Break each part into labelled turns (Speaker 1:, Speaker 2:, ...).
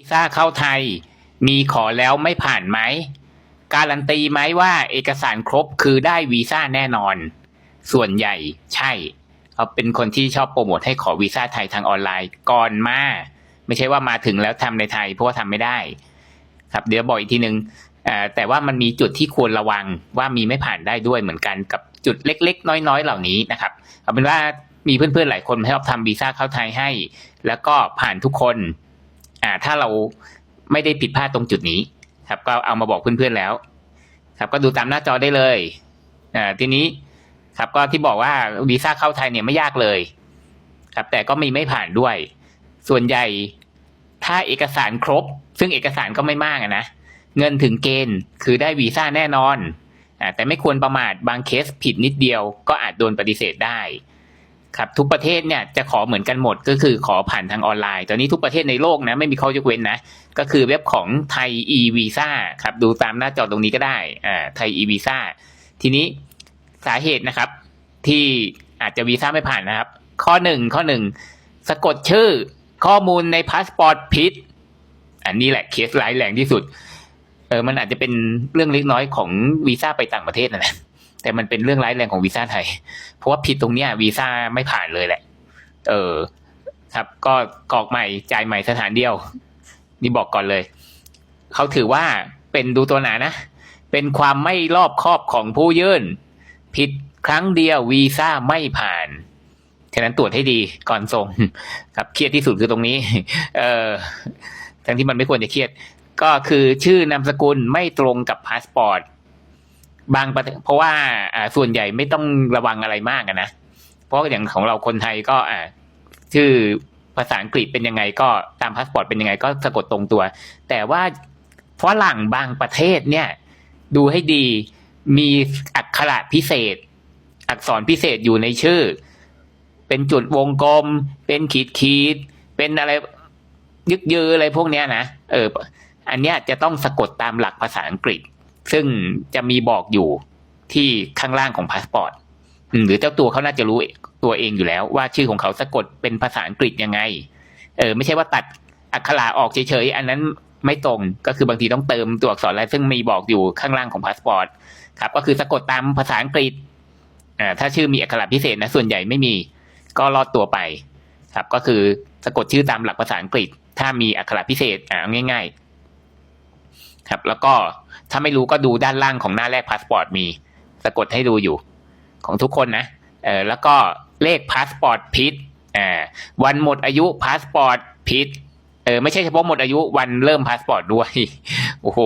Speaker 1: วีซ่าเข้าไทย มีขอแล้วไม่ผ่านไหม การันตีไหมว่าเอกสารครบคือได้วีซ่าแน่นอน ส่วนใหญ่ใช่เขาเป็นคนที่ชอบโปรโมทให้ขอวีซ่าไทยทางออนไลน์ก่อนมา ไม่ใช่ว่ามาถึงแล้วทำในไทย เพราะว่าทำไม่ได้ ครับเดี๋ยวบอกอีกทีหนึ่งเอ่อแต่ว่ามันมีจุดที่ควรระวังว่ามีไม่ผ่านได้ด้วยเหมือนกันกับจุดเล็ก ๆ น้อยๆ เหล่านี้นะครับเอาเป็นว่ามีเพื่อนๆหลายคนให้เราทำวีซ่าเข้าไทยให้ แล้วก็ผ่านทุกคน อ่าถ้าเราไม่ได้ผิดพลาดตรงจุดนี้ ครับก็เอามาบอกเพื่อนๆแล้ว ครับก็ดูตามหน้าจอได้เลยอ่าทีนี้ครับก็ที่บอกว่าวีซ่าเข้าไทยเนี่ยไม่ยากเลย ครับ แต่ก็มีไม่ผ่านด้วย ส่วนใหญ่ถ้าเอกสารครบ ซึ่งเอกสารก็ไม่มากนะเงินถึงเกณฑ์คือได้วีซ่าแน่นอนอ่าแต่ไม่ควรประมาทบางเคสผิดนิดเดียวก็อาจโดนปฏิเสธได้ ครับทุกประเทศเนี่ยจะขอเหมือนกันหมดก็คือขอผ่านทางออนไลน์ ตอนนี้ทุกประเทศในโลกนะไม่มีข้อยกเว้นนะ ก็คือเว็บของไทย e visa ครับดูตามหน้าจอตรงนี้ก็ได้อ่าไทย e visa ทีนี้สาเหตุนะครับ ที่อาจจะวีซ่าไม่ผ่านนะครับ ข้อหนึ่งข้อหนึ่งสะกดชื่อข้อมูลในพาสปอร์ตผิดอันนี้แหละเคสร้ายแรงที่สุดเออมันอาจจะเป็นเรื่องเล็กน้อยของวีซ่าไปต่างประเทศนะนะ แต่มันเป็นเรื่องร้ายแรงของวีซ่าไทย เพราะว่าผิดตรงเนี้ยวีซ่าไม่ผ่านเลยแหละ เออ ครับ ก็กรอกใหม่จ่ายใหม่สถานเดียว นี่บอกก่อนเลย เขาถือว่าเป็นดูตัวหนานะ เป็นความไม่รอบคอบของผู้ยื่น ผิดครั้งเดียววีซ่าไม่ผ่าน ฉะนั้นตรวจให้ดีก่อนส่ง ครับ เครียดที่สุดคือตรงนี้ เออทั้งที่มันไม่ควรจะเครียด ก็คือชื่อนามสกุลไม่ตรงกับพาสปอร์ต บางประเทศเพราะว่าอ่าส่วนใหญ่ไม่ต้องระวังอะไรมากนะ เพราะอย่างของเราคนไทยก็อ่าชื่อภาษาอังกฤษเป็นยังไงก็ตามพาสปอร์ตเป็นยังไงก็สะกดตรงตัว แต่ว่าฝรั่งบางประเทศเนี่ย ดูให้ดีมีอักขระพิเศษ อักษรพิเศษอยู่ในชื่อ เป็นจุดวงกลม เป็นขีดขีด เป็นอะไรยึกยืออะไรพวกเนี้ยนะเออ อันเนี้ยจะต้องสะกดตามหลักภาษาอังกฤษ ซึ่งจะมีบอกอยู่ที่ข้างล่างของพาสปอร์ตหรือเจ้าตัวเขาน่าจะรู้ตัวเองอยู่แล้ว ว่าชื่อของเขาสะกดเป็นภาษาอังกฤษยังไง เออ ไม่ใช่ว่าตัดอักขระออกเฉยๆ อันนั้นไม่ตรงก็คือบางทีต้องเติมตัวอักษรอะไรซึ่งมีบอกอยู่ข้างล่างของพาสปอร์ตครับ ก็คือสะกดตามภาษาอังกฤษอ่าถ้าชื่อมีอักขระพิเศษนะส่วนใหญ่ไม่มีก็รอดตัวไป ครับ ก็คือสะกดชื่อตามหลักภาษาอังกฤษ ถ้ามีอักขระพิเศษอ่าเอาง่าย ๆ ครับ แล้วก็ ถ้าไม่รู้ก็ดูด้านล่างของหน้าแรกพาสปอร์ตมี สะกดให้ดูอยู่ ของทุกคนนะเออแล้วก็เลขพาสปอร์ตผิดอ่าวันหมดอายุพาสปอร์ตผิดเออไม่ใช่เฉพาะหมดอายุวันเริ่มพาสปอร์ตด้วยโอ้โห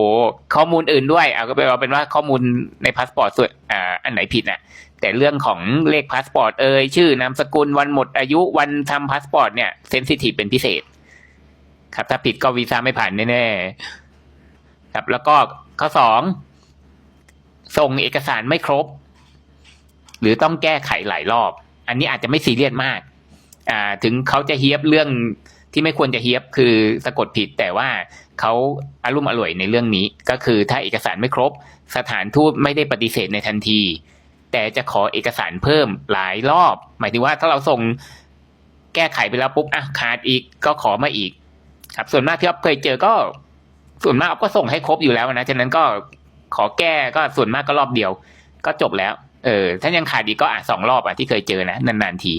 Speaker 1: ข้อมูลอื่นด้วยเอาก็เป็นเอาเป็นว่าข้อมูลในพาสปอร์ตส่วนอ่าอันไหนผิดน่ะแต่เรื่องของเลขพาสปอร์ตเอ่ยชื่อนามสกุลวันหมดอายุวันทำพาสปอร์ตเนี่ยเซนซิทีฟเป็นพิเศษ ครับถ้าผิดก็วีซ่าไม่ผ่านแน่ๆครับแล้วก็ ข้อสองส่งเอกสารไม่ครบ หรือต้องแก้ไขหลายรอบ อันนี้อาจจะไม่ซีเรียสมาก อ่า ถึงเขาจะเฮียบเรื่องที่ไม่ควรจะเฮียบคือสะกดผิดแต่ว่าเขาอารุ่มอร่วยในเรื่องนี้ ก็คือถ้าเอกสารไม่ครบ สถานทูตไม่ได้ปฏิเสธในทันที แต่จะขอเอกสารเพิ่มหลายรอบ หมายถึงว่าถ้าเราส่งแก้ไขไปแล้วปุ๊บอะขาดอีกก็ขอมาอีก ครับส่วนมากที่อ๊อฟเคยเจอก็ ส่วนมากก็ส่งให้ครบอยู่แล้วนะ ฉะนั้นก็ขอแก้ก็ส่วนมากก็รอบเดียว ก็จบแล้ว เออ ถ้ายังขาดอีกก็อะสองรอบอะที่เคยเจอนะนานๆที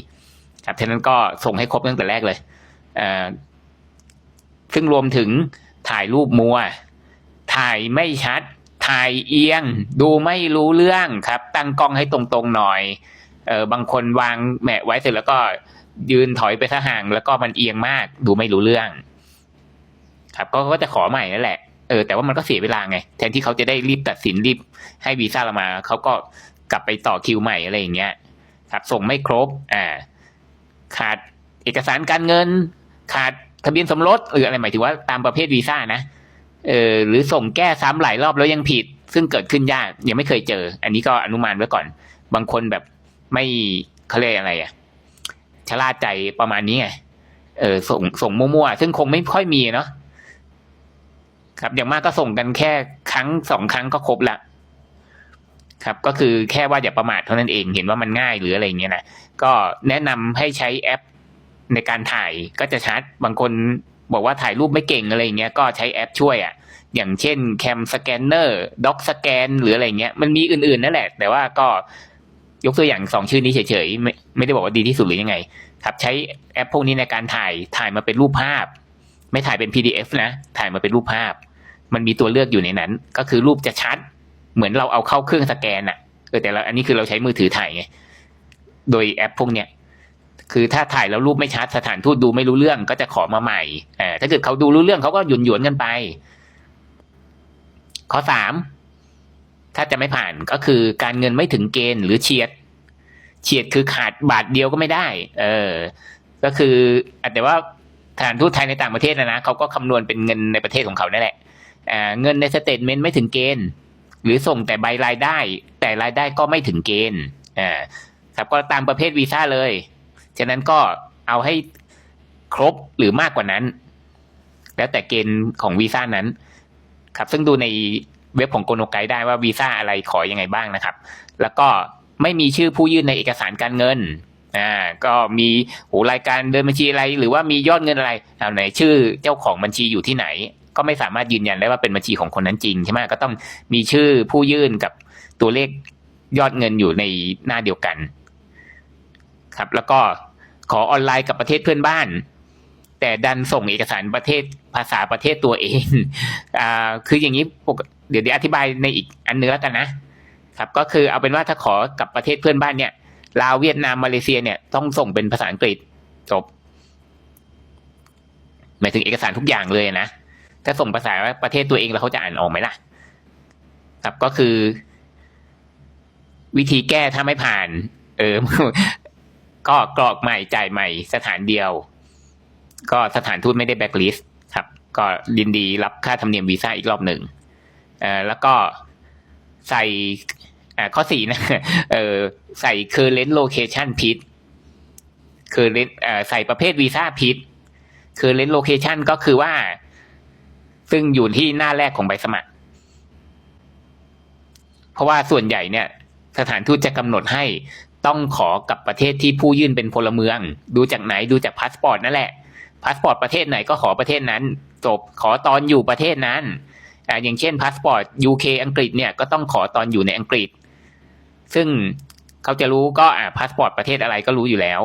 Speaker 1: ครับ ฉะนั้นก็ส่งให้ครบตั้งแต่แรกเลยเอ่อซึ่งรวมถึงถ่ายรูปมัว ถ่ายไม่ชัด ถ่ายเอียง ดูไม่รู้เรื่องครับ ตั้งกล้องให้ตรงๆหน่อย เออบางคนวางแหมะไว้เสร็จแล้วก็ยืนถอยไปซะห่าง แล้วก็มันเอียงมาก ดูไม่รู้เรื่อง ครับก็ก็จะขอใหม่นั่นแหละเออแต่ว่ามันก็เสียเวลาไง แทนที่เขาจะได้รีบตัดสินรีบให้วีซ่าเรามาเขาก็กลับไปต่อคิวใหม่อะไรอย่างเงี้ยครับส่งไม่ครบอ่าขาดเอกสารการเงิน ขาดทะเบียนสมรสหรืออะไรหมายถึงว่าตามประเภทวีซ่านะเออหรือส่งแก้ซ้ำหลายรอบแล้วยังผิด ซึ่งเกิดขึ้นยากยังไม่เคยเจอ อันนี้ก็อนุมานไว้ก่อน บางคนแบบไม่เขาเรียกอะไรอะชะล่าใจประมาณนี้ไงเออส่งส่งมั่วๆซึ่งคงไม่ค่อยมีเนาะ ครับ อย่างมากก็ส่งกันแค่ครั้งสองครั้งก็ครบละครับ ก็คือแค่ว่าอย่าประมาทเท่านั้นเองเห็นว่ามันง่ายหรืออะไรเงี้ยนะก็แนะนำให้ใช้แอปในการถ่ายก็จะชัดบางคนบอกว่าถ่ายรูปไม่เก่งอะไรเงี้ยก็ใช้แอปช่วยอะอย่างเช่นแคมสแกนเนอร์ด็อกสแกนหรืออะไรเงี้ยมันมีอื่นๆนั่นแหละ แต่ว่าก็ยกตัวอย่างสองชื่อนี้เฉยๆไม่ไม่ได้บอกว่าดีที่สุดหรือยังไง ครับใช้แอปพวกนี้ในการถ่ายถ่ายมาเป็นรูปภาพ ไม่ถ่ายเป็น PDF นะ ถ่ายมาเป็นรูปภาพ มันมีตัวเลือกอยู่ในนั้น ก็คือรูปจะชัด เหมือนเราเอาเข้าเครื่องสแกนอะเออแต่เราอันนี้คือเราใช้มือถือถ่ายไงโดยแอปพวกเนี้ยคือถ้าถ่ายแล้วรูปไม่ชัดสถานทูตดูไม่รู้เรื่องก็จะขอมาใหม่เออถ้าเกิดเขาดูรู้เรื่องเขาก็หยุนหยวนกันไป ข้อสามถ้าจะไม่ผ่านก็คือการเงินไม่ถึงเกณฑ์หรือเฉียด เฉียดคือขาดบาทเดียวก็ไม่ได้ เออ ก็คืออแต่ว่าสถานทูตไทยในต่างประเทศนะนะเขาก็คำนวณเป็นเงินในประเทศของเขานั่นแหละ เงินในสเตทเมนต์ไม่ถึงเกณฑ์ หรือส่งแต่ใบรายได้ แต่รายได้ก็ไม่ถึงเกณฑ์ครับก็ตามประเภทวีซ่าเลย ฉะนั้นก็เอาให้ครบหรือมากกว่านั้น แล้วแต่เกณฑ์ของวีซ่านั้น ครับ ซึ่งดูในเว็บของโกโนไกได้ว่าวีซ่าอะไรขอยังไงบ้างนะครับ แล้วก็ไม่มีชื่อผู้ยื่นในเอกสารการเงินอ่าก็มีโหรายการเดินบัญชีอะไร หรือว่ามียอดเงินอะไรเอาไหนชื่อเจ้าของบัญชีอยู่ที่ไหน ก็ไม่สามารถยืนยันได้ว่าเป็นบัญชีของคนนั้นจริงใช่ไหมก็ต้องมีชื่อผู้ยื่นกับตัวเลขยอดเงินอยู่ในหน้าเดียวกัน ครับ แล้วก็ขอออนไลน์กับประเทศเพื่อนบ้าน แต่ดันส่งเอกสารประเทศภาษาประเทศตัวเองอ่าคืออย่างนี้เดี๋ยวเดี๋ยวอธิบายในอีกอันเนื้อกันนะครับ ก็คือเอาเป็นว่าถ้าขอกับประเทศเพื่อนบ้านเนี่ยลาวเวียดนามมาเลเซียเนี่ยต้องส่งเป็นภาษาอังกฤษจบหมายถึงเอกสารทุกอย่างเลยนะ ถ้าส่งภาษาประเทศตัวเองแล้วเขาจะอ่านออกไหมล่ะ ครับก็คือ วิธีแก้ถ้าไม่ผ่าน เออ ก็กรอกใหม่จ่ายใหม่สถานเดียว ก็สถานทูตไม่ได้แบ็กลิสต์ครับ ก็ยินดีรับค่าธรรมเนียมวีซ่าอีกรอบหนึ่งเออแล้วก็ใส่อ่าข้อสี่นะเออใส่ current location ผิด current เอ่อใส่ประเภทวีซ่าผิด current location ก็คือว่า ซึ่งอยู่ที่หน้าแรกของใบสมัคร เพราะว่าส่วนใหญ่เนี่ย สถานทูตจะกำหนดให้ต้องขอกับประเทศที่ผู้ยื่นเป็นพลเมือง ดูจากไหนดูจากพาสปอร์ตนั่นแหละพาสปอร์ตประเทศไหนก็ขอประเทศนั้นจบขอตอนอยู่ประเทศนั้นอย่างเช่นพาสปอร์ต UK อังกฤษเนี่ยก็ต้องขอตอนอยู่ในอังกฤษ ซึ่งเขาจะรู้ก็อ่าพาสปอร์ตประเทศอะไรก็รู้อยู่แล้ว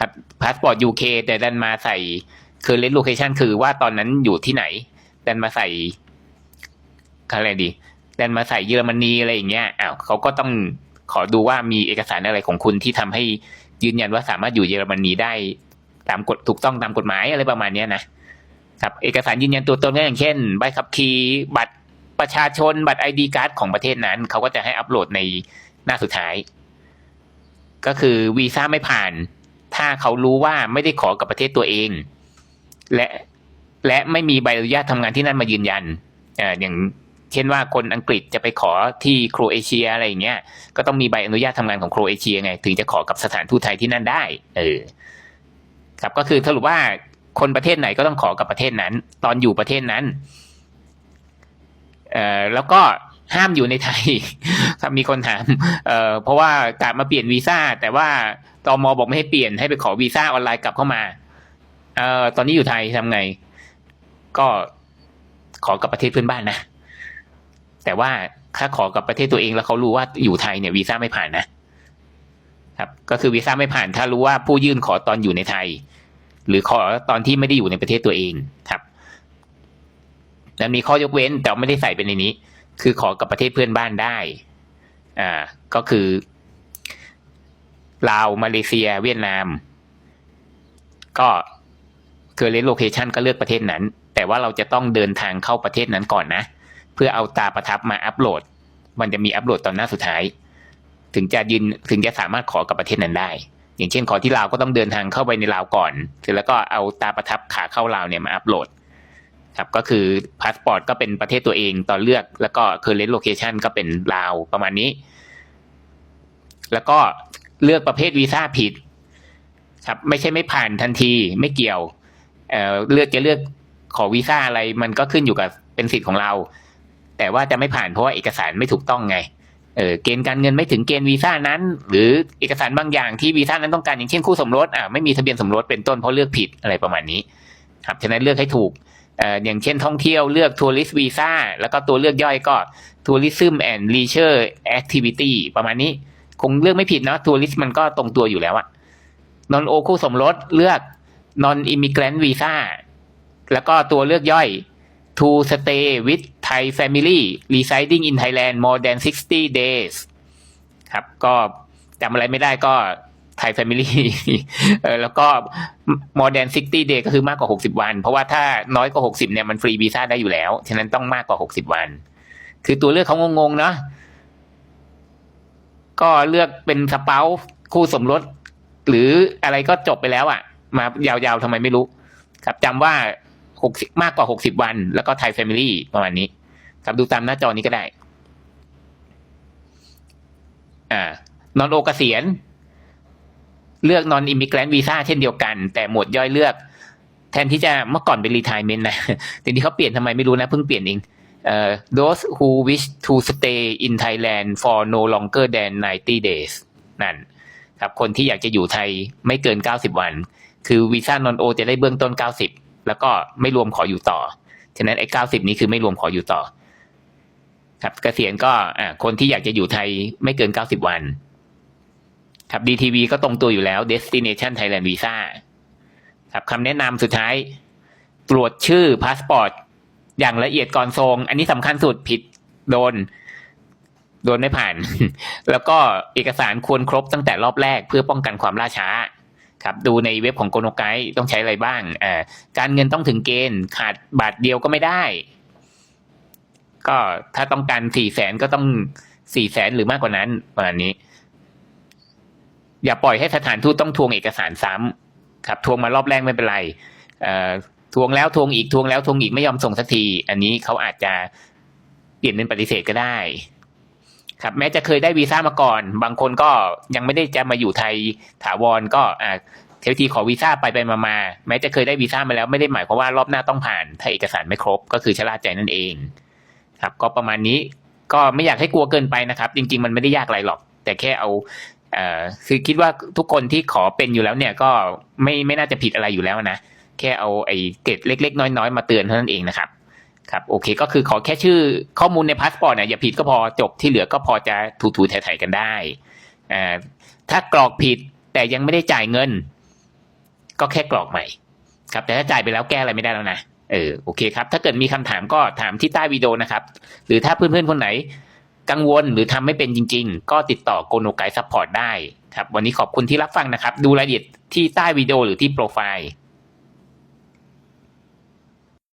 Speaker 1: ครับพาสปอร์ต UK แต่ดันมาใส่ current location คือว่าตอนนั้นอยู่ที่ไหน ดันมาใส่อะไรดีดันมาใส่เยอรมนีอะไรอย่างเงี้ยอ้าวเขาก็ต้องขอดูว่ามีเอกสารอะไรของคุณที่ทำให้ยืนยันว่าสามารถอยู่เยอรมนีได้ตามกฎถูกต้องตามกฎหมายอะไรประมาณเนี้ยนะครับเอกสารยืนยันตัวตนก็อย่างเช่นใบขับขี่บัตรประชาชนบัตรไอดีการ์ดของประเทศนั้น เขาก็จะให้อัปโหลดในหน้าสุดท้าย ก็คือวีซ่าไม่ผ่าน ถ้าเขารู้ว่าไม่ได้ขอกับประเทศตัวเอง และ และไม่มีใบอนุญาตทำงานที่นั่นมายืนยันอ่าอย่างเช่นว่าคนอังกฤษจะไปขอที่โครเอเชียอะไรอย่างเงี้ยก็ต้องมีใบอนุญาตทำงานของโครเอเชียไง ถึงจะขอกับสถานทูตไทยที่นั่นได้เออครับก็คือสรุปว่าคนประเทศไหนก็ต้องขอกับประเทศนั้น ตอนอยู่ประเทศนั้นเอ่อแล้วก็ห้ามอยู่ในไทย ครับมีคนถามเอ่อเพราะว่ากลับมาเปลี่ยนวีซ่าแต่ว่าตอมอบอกไม่ให้เปลี่ยนให้ไปขอวีซ่าออนไลน์กลับเข้ามาเอ่อตอนนี้อยู่ไทยทำไง ก็ขอกับประเทศเพื่อนบ้านนะ แต่ว่าถ้าขอกับประเทศตัวเองแล้วเขารู้ว่าอยู่ไทยเนี่ยวีซ่าไม่ผ่านนะครับ ก็คือวีซ่าไม่ผ่านถ้ารู้ว่าผู้ยื่นขอตอนอยู่ในไทย หรือขอตอนที่ไม่ได้อยู่ในประเทศตัวเองครับแล้วมีข้อยกเว้นแต่ไม่ได้ใส่เป็นในนี้ คือขอกับประเทศเพื่อนบ้านได้ อ่า ก็คือลาวมาเลเซีย เวียดนาม ก็คือเลนโลเคชันก็เลือกประเทศนั้น แต่ว่าเราจะต้องเดินทางเข้าประเทศนั้นก่อนนะ เพื่อเอาตาประทับมาอัปโหลด มันจะมีอัปโหลดตอนหน้าสุดท้าย ถึงจะยืนถึงจะสามารถขอกับประเทศนั้นได้ อย่างเช่นขอที่ลาวก็ต้องเดินทางเข้าไปในลาวก่อนเสร็จแล้วก็เอาตาประทับขาเข้าลาวเนี่ยมาอัปโหลดครับก็คือพาสปอร์ตก็เป็นประเทศตัวเองตอนเลือกแล้วก็เคอร์เรนต์โลเคชันก็เป็นลาวประมาณนี้ แล้วก็เลือกประเภทวีซ่าผิด ครับ ไม่ใช่ไม่ผ่านทันทีไม่เกี่ยวเอ่อเลือกจะเลือก ขอวีซ่าอะไรมันก็ขึ้นอยู่กับเป็นสิทธิ์ของเรา แต่ว่าจะไม่ผ่านเพราะว่าเอกสารไม่ถูกต้องไงเออเกณฑ์การเงินไม่ถึงเกณฑ์วีซ่านั้น หรือเอกสารบางอย่างที่วีซ่านั้นต้องการอย่างเช่นคู่สมรสอ่าไม่มีทะเบียนสมรสเป็นต้นเพราะเลือกผิดอะไรประมาณนี้ ครับฉะนั้นเลือกให้ถูกเอ่ออย่างเช่นท่องเที่ยวเลือกทัวริสต์วีซ่าแล้วก็ตัวเลือกย่อยก็ทัวริซึมแอนด์ลีเชอร์แอคทิวิตี้ประมาณนี้คงเลือกไม่ผิดเนาะทัวริส์มันก็ตรงตัวอยู่แล้วอะนอนโอคู่สมรสเลือก non immigrant visa แล้วก็ตัวเลือกย่อย to stay with Thai family residing in Thailand more than 60 days ครับก็จำอะไรไม่ได้ก็ Thai family เออแล้วก็ more than 60 day ก็คือมากกว่า 60 วัน เพราะว่าถ้าน้อยกว่า 60 เนี่ยมันฟรีวีซ่าได้อยู่แล้ว ฉะนั้นต้องมากกว่า 60 วัน คือตัวเลือกเขางงๆ เนาะก็เลือกเป็นสเปาคู่สมรส หรืออะไรก็จบไปแล้วอะ่ะ มายาวๆทำไมไม่รู้ ครับจำว่า 60มากกว่า60วัน แล้วก็ไทยแฟมิลี่ประมาณนี้ ครับดูตามหน้าจอนี้ก็ได้ อ่านอนโอกเกษียณ เลือกนอนอิมิเกรนต์วีซ่าเช่นเดียวกัน แต่หมวดย่อยเลือกแทนที่จะเมื่อก่อนเป็นรีทายเมนนะทีนี้เขาเปลี่ยนทำไมไม่รู้นะ เพิ่งเปลี่ยนเองเอ่อ those who wish to stay in Thailand for no longer than 90 days นั่น ครับ คนที่อยากจะอยู่ไทยไม่เกิน 90 วัน คือวีซ่านอนโอจะได้เบื้องต้น 90 แล้วก็ไม่รวมขออยู่ต่อ ฉะนั้นไอ้90นี้คือไม่รวมขออยู่ต่อ ครับเกษียณก็อ่าคนที่อยากจะอยู่ไทยไม่เกิน90วัน ครับ DTV ก็ตรงตัวอยู่แล้ว Destination Thailand Visa ครับคำแนะนำสุดท้าย ตรวจชื่อพาสปอร์ตอย่างละเอียดก่อนส่งอันนี้สำคัญสุดผิดโดน โดนไม่ผ่าน แล้วก็เอกสารควรครบตั้งแต่รอบแรกเพื่อป้องกันความล่าช้า ครับดูในเว็บของโกโนไกด์ต้องใช้อะไรบ้างอ่าการเงินต้องถึงเกณฑ์ขาดบาทเดียวก็ไม่ได้ ก็ถ้าต้องการสี่แสนก็ต้องสี่แสนหรือมากกว่านั้นประมาณนี้ อย่าปล่อยให้สถานทูตต้องทวงเอกสารซ้ำครับ ทวงมารอบแรกไม่เป็นไรเอ่อทวงแล้วทวงอีกทวงแล้วทวงอีกไม่ยอมส่งสักที อันนี้เขาอาจจะเปลี่ยนเป็นปฏิเสธก็ได้ ครับแม้จะเคยได้วีซ่ามาก่อน บางคนก็ยังไม่ได้จะมาอยู่ไทยถาวรก็อ่าเทวทีขอวีซ่าไปไปมามาแม้จะเคยได้วีซ่ามาแล้วไม่ได้หมายความว่ารอบหน้าต้องผ่าน ถ้าเอกสารไม่ครบก็คือชะล่าใจนั่นเอง ครับ ก็ประมาณนี้ก็ไม่อยากให้กลัวเกินไปนะครับ จริง ๆ มันไม่ได้ยากอะไรหรอก แต่แค่เอาเอ่อคือคิดว่าทุกคนที่ขอเป็นอยู่แล้วเนี่ยก็ไม่ไม่น่าจะผิดอะไรอยู่แล้วนะแค่เอาไอ้เกรดเล็ก ๆ น้อยๆมาเตือนเท่านั้นเองนะครับ ครับโอเคก็คือขอแค่ชื่อข้อมูลในพาสปอร์ตเนี่ยอย่าผิดก็พอจบที่เหลือก็พอจะถูๆไถ่ๆกันได้อ่าถ้ากรอกผิดแต่ยังไม่ได้จ่ายเงิน ก็แค่กรอกใหม่ ครับ แต่ถ้าจ่ายไปแล้วแก้อะไรไม่ได้แล้วนะเออโอเคครับ ถ้าเกิดมีคำถามก็ถามที่ใต้วิดีโอนะครับ หรือถ้าเพื่อนๆคนไหนกังวลหรือทำไม่เป็นจริง ๆ ก็ติดต่อโกโนไกซัพพอร์ตได้ครับ วันนี้ขอบคุณที่รับฟังนะครับ ดูรายละเอียดที่ใต้วิดีโอหรือที่โปรไฟล์